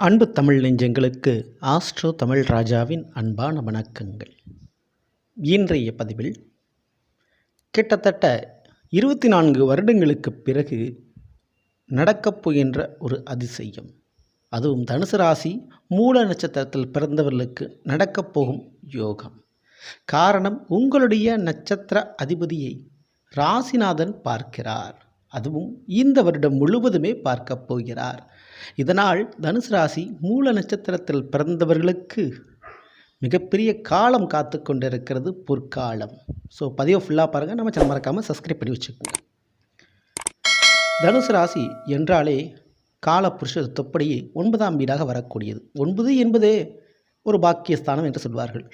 அன்பு தமிழ் நெஞ்சங்களுக்கு ஆஸ்ட்ரோ தமிழ் ராஜாவின் அன்பான வணக்கங்கள். இன்றைய பதிவில் கிட்டத்தட்ட இருபத்தி நான்கு வருடங்களுக்குப் பிறகு நடக்கப் போகின்ற ஒரு அதிசயம். அதுவும் தனுசு ராசி மூல நட்சத்திரத்தில் பிறந்தவர்களுக்கு நடக்கப் போகும் யோகம். காரணம் உங்களுடைய நட்சத்திர அதிபதியை ராசிநாதன் பார்க்கிறார். அதுவும் இந்த வருடம் முழுவதுமே பார்க்கப் போகிறார். இதனால் தனுசு ராசி மூல நட்சத்திரத்தில் பிறந்தவர்களுக்கு மிகப்பெரிய காலம் காத்து கொண்டிருக்கிறது பொற்காலம். ஸோ பதிவை ஃபுல்லாக பாருங்கள் நம்ம சேனல் மறக்காமல் சப்ஸ்கிரைப் பண்ணி வச்சுக்கோங்க. தனுசு ராசி என்றாலே காலபுருஷ தொப்படி ஒன்பதாம் வீடாக வரக்கூடியது. ஒன்பது என்பதே ஒரு பாக்கியஸ்தானம் என்று சொல்வார்கள்.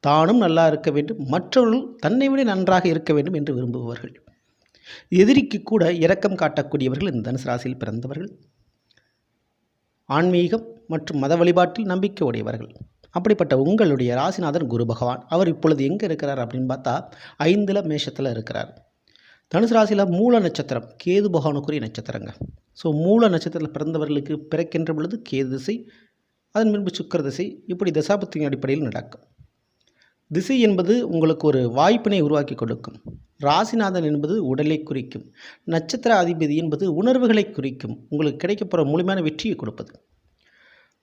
தானும் நல்லா இருக்க வேண்டும். மற்றவர்கள் தன்னை விட நன்றாக இருக்க வேண்டும் என்று விரும்புபவர்கள். எதிரிக்கு கூட இரக்கம் காட்டக்கூடியவர்கள் இந்த தனுசு ராசியில் பிறந்தவர்கள். ஆன்மீகம் மற்றும் மத வழிபாட்டில் நம்பிக்கை உடையவர்கள். அப்படிப்பட்ட உங்களுடைய ராசிநாதன் குரு பகவான். அவர் இப்பொழுது எங்கே இருக்கிறார் அப்படின்னு பார்த்தா ஐந்தில் மேஷத்தில் இருக்கிறார். தனுசு ராசியில் மூல நட்சத்திரம் கேது பகவானுக்குரிய நட்சத்திரங்க. ஸோ மூல நட்சத்திரத்தில் பிறந்தவர்களுக்கு பிறக்கின்ற பொழுது கேது திசை அதன் பின்பு சுக்கர திசை இப்படி தசாபத்தின் அடிப்படையில் நடக்கும். திசை என்பது உங்களுக்கு ஒரு வாய்ப்பினை உருவாக்கி கொடுக்கும். ராசிநாதன் என்பது உடலை குறிக்கும். நட்சத்திர அதிபதி என்பது உணர்வுகளை குறிக்கும். உங்களுக்கு கிடைக்கப்போகிற முழுமையான வெற்றியை கொடுப்பது.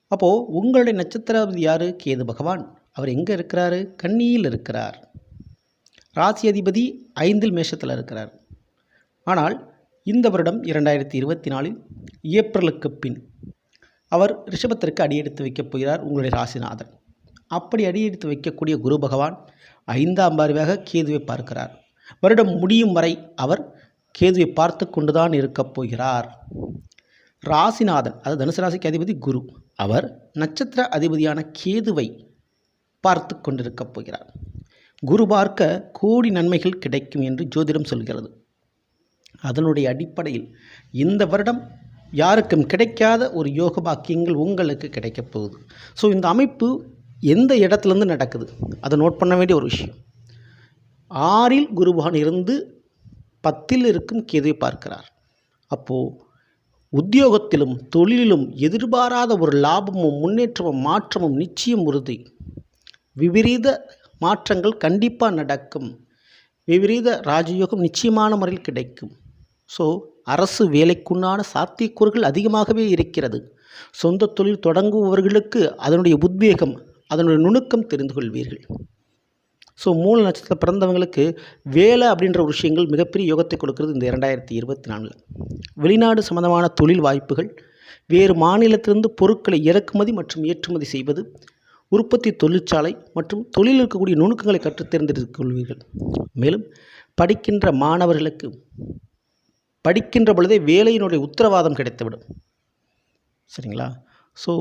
அப்போது உங்களுடைய நட்சத்திராதிபதி யார்? கேது பகவான். அவர் எங்கே இருக்கிறாரு? கன்னியில் இருக்கிறார். ராசி அதிபதி ஐந்தில் மேஷத்தில் இருக்கிறார். ஆனால் இந்த வருடம் இரண்டாயிரத்தி இருபத்தி நாலில் ஏப்ரலுக்கு பின் அவர் ரிஷபத்திற்கு அடியெடுத்து வைக்கப் போகிறார் உங்களுடைய ராசிநாதன். அப்படி அடியெடுத்து வைக்கக்கூடிய குரு பகவான் ஐந்தாம் பார்வையாக கேதுவை பார்க்கிறார். வருடம் முடியும் வரை அவர் கேதுவை பார்த்து கொண்டுதான் இருக்கப் போகிறார். ராசிநாதன் அது தனுசு ராசிக்கு அதிபதி குரு அவர் நட்சத்திர அதிபதியான கேதுவை பார்த்து கொண்டிருக்கப் போகிறார். குரு பார்க்க கோடி நன்மைகள் கிடைக்கும் என்று ஜோதிடம் சொல்கிறது. அதனுடைய அடிப்படையில் இந்த வருடம் யாருக்கும் கிடைக்காத ஒரு யோக பாக்கியங்கள் உங்களுக்கு கிடைக்கப் போகுது. ஸோ இந்த அமைப்பு எந்த இடத்துலேருந்து நடக்குது? அதை நோட் பண்ண வேண்டிய ஒரு விஷயம். ஆறில் குருபகவான் இருந்து பத்தில் இருக்கும் கேதுவை பார்க்கிறார். அப்போது உத்தியோகத்திலும் தொழிலிலும் எதிர்பாராத ஒரு லாபமும் முன்னேற்றமும் மாற்றமும் நிச்சயம் உறுதி. விபரீத மாற்றங்கள் கண்டிப்பாக நடக்கும். விபரீத ராஜயோகம் நிச்சயமான முறையில் கிடைக்கும். ஸோ அரசு வேலைக்குண்டான சாத்தியக்கூறுகள் அதிகமாகவே இருக்கிறது. சொந்த தொழில் தொடங்குபவர்களுக்கு அதனுடைய உத்வேகம் அதனுடைய நுணுக்கம் தெரிந்து கொள்வீர்கள். ஸோ மூல நட்சத்திரத்தில் பிறந்தவங்களுக்கு வேலை அப்படின்ற ஒரு விஷயங்கள் மிகப்பெரிய யோகத்தை கொடுக்கிறது இந்த இரண்டாயிரத்தி இருபத்தி நாலில். வெளிநாடு சம்பந்தமான தொழில் வாய்ப்புகள் வேறு மாநிலத்திலிருந்து பொருட்களை இறக்குமதி மற்றும் ஏற்றுமதி செய்வது உற்பத்தி தொழிற்சாலை மற்றும் தொழில் இருக்கக்கூடிய நுணுக்கங்களை கற்றுத் தேர்ந்தெடுத்துக் கொள்வீர்கள். மேலும் படிக்கின்ற மாணவர்களுக்கு படிக்கின்ற பொழுதே வேலையினுடைய உத்தரவாதம் கிடைத்துவிடும். சரிங்களா? ஸோ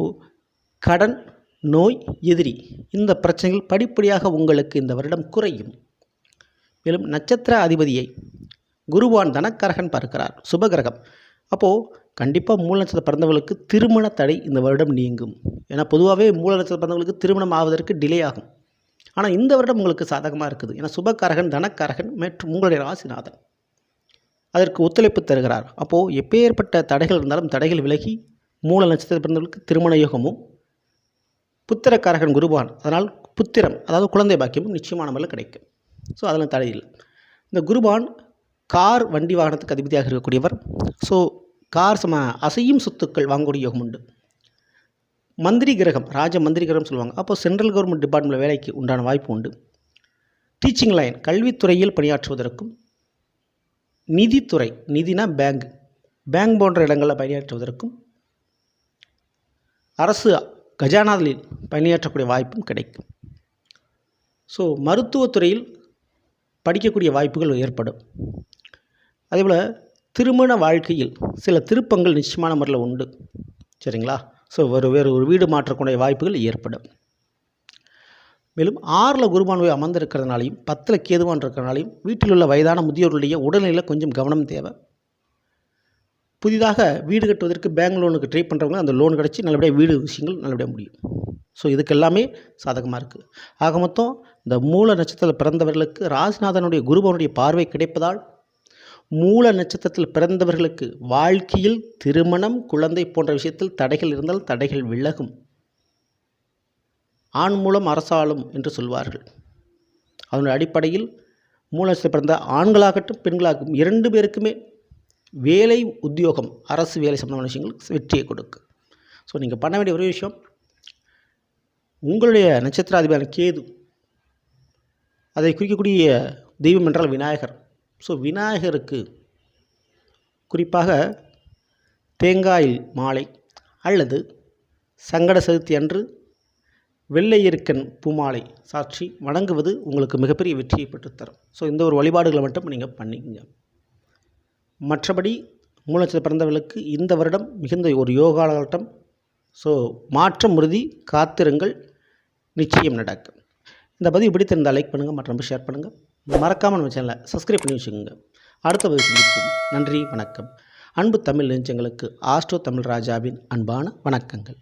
கடன் நோய் எதிரி. இந்த பிரச்சனைகள் படிப்படியாக உங்களுக்கு இந்த வருடம் குறையும். மேலும் நட்சத்திர அதிபதியை குருவான் தனக்கரகன் பார்க்கிறார். சுபகிரகம். அப்போது கண்டிப்பாக மூல நட்சத்திர பிறந்தவர்களுக்கு திருமண தடை இந்த வருடம் நீங்கும். ஏன்னா பொதுவாகவே மூல நட்சத்திர பிறந்தவர்களுக்கு திருமணம் ஆவதற்கு டிலே ஆகும். ஆனால் இந்த வருடம் உங்களுக்கு சாதகமாக இருக்குது. ஏன்னா சுபகரகன் தனக்காரகன் மற்றும் உங்களுடைய ராசிநாதன். அதற்கு ஒத்துழைப்பு தருகிறார். அப்போது எப்பேற்பட்ட தடைகள் இருந்தாலும் தடைகள் விலகி மூல நட்சத்திர பிறந்தவர்களுக்கு திருமண யோகமும் புத்திரக்காரகன் குருபான். அதனால் புத்திரம் அதாவது குழந்தை பாக்கியமும் நிச்சயமான முறையில் கிடைக்கும். ஸோ அதெல்லாம் தடை இல்லை இந்த குருபான் கார் வண்டி வாகனத்துக்கு அதிபதியாக இருக்கக்கூடியவர். ஸோ கார் சம அசையும் சொத்துக்கள் வாங்கக்கூடிய யோகம் உண்டு. மந்திரி கிரகம் ராஜ மந்திரி கிரகம் சொல்லுவாங்க. அப்போ சென்ட்ரல் கவர்மெண்ட் டிபார்ட்மெண்ட் வேலைக்கு உண்டான வாய்ப்பு உண்டு. டீச்சிங் லைன் கல்வித்துறையில் பணியாற்றுவதற்கும் நிதித்துறை நிதினா பேங்க். பேங்க் போன்ற இடங்களில் பணியாற்றுவதற்கும் அரசு கஜானாவில் பணியாற்றக்கூடிய வாய்ப்பும் கிடைக்கும். ஸோ மருத்துவத்துறையில் படிக்கக்கூடிய வாய்ப்புகள் ஏற்படும். அதேபோல் திருமண வாழ்க்கையில் சில திருப்பங்கள் நிச்சயமான முறையில் உண்டு. சரிங்களா? ஸோ ஒரு வேறு ஒரு வீடு மாற்றக்கூடிய வாய்ப்புகள் ஏற்படும். மேலும் ஆறில் குருபான் போய் அமர்ந்திருக்கிறதுனாலையும் பத்தில் கேதுவான் இருக்கிறனாலையும் வீட்டில் உள்ள வயதான முதியோருடைய உடல்நிலையில் கொஞ்சம் கவனம் தேவை. புதிதாக வீடு கட்டுவதற்கு பேங்க் லோனுக்கு ட்ரை பண்ணுறவங்க அந்த லோன் கிடச்சி நல்லபடியாக வீடு விஷயங்கள் நல்லபடியாக முடியும். ஸோ இதுக்கு எல்லாமே சாதகமாக இருக்குது ஆக மொத்தம் இந்த மூல நட்சத்திரத்தில் பிறந்தவர்களுக்கு ராசிநாதனுடைய குருபவனுடைய பார்வை கிடைப்பதால் மூல நட்சத்திரத்தில் பிறந்தவர்களுக்கு வாழ்க்கையில் திருமணம் குழந்தை போன்ற விஷயத்தில் தடைகள் இருந்தால் தடைகள் விலகும். ஆண் மூலம் அரசாளும் என்று சொல்வார்கள். அதனுடைய அடிப்படையில் மூல நட்சத்திரம் பிறந்த ஆண்களாகட்டும் பெண்களாகட்டும் இரண்டு பேருக்குமே வேலை உத்தியோகம் அரசு வேலை சம்பந்தமான விஷயங்கள் வெற்றியை கொடுக்கு. ஸோ நீங்கள் பண்ண வேண்டிய ஒரே விஷயம் உங்களுடைய நட்சத்திராதிபதியான கேது அதை குறிக்கக்கூடிய தெய்வம் என்றால் விநாயகர். ஸோ விநாயகருக்கு குறிப்பாக தேங்காயில் மாலை அல்லது சங்கட சதுர்த்தி அன்று வெள்ளையருக்கன் பூமாலை சாட்சி வணங்குவது உங்களுக்கு மிகப்பெரிய வெற்றியை பெற்றுத்தரும். ஸோ இந்த ஒரு வழிபாடுகளை மட்டும் நீங்கள் பண்ணிக்கங்க. மற்றபடி மூலச்சத்தில் பிறந்தவர்களுக்கு இந்த வருடம் மிகுந்த ஒரு யோகாலட்டம் ஸோ மாற்றம் உறுதி காத்திருங்கள். நிச்சயம் நடக்கும். இந்த பதிவு பிடித்திருந்தால் லைக் பண்ணுங்கள் மற்றும் ஷேர் பண்ணுங்கள் மறக்காமல் நம்ம சேனலை சப்ஸ்கிரைப் பண்ணி வச்சுக்கோங்க. அடுத்த பதிவு சந்திப்போம். நன்றி வணக்கம். அன்பு தமிழ் நெஞ்சங்களுக்கு ஆஸ்ட்ரோ தமிழ் ராஜாவின் அன்பான வணக்கங்கள்.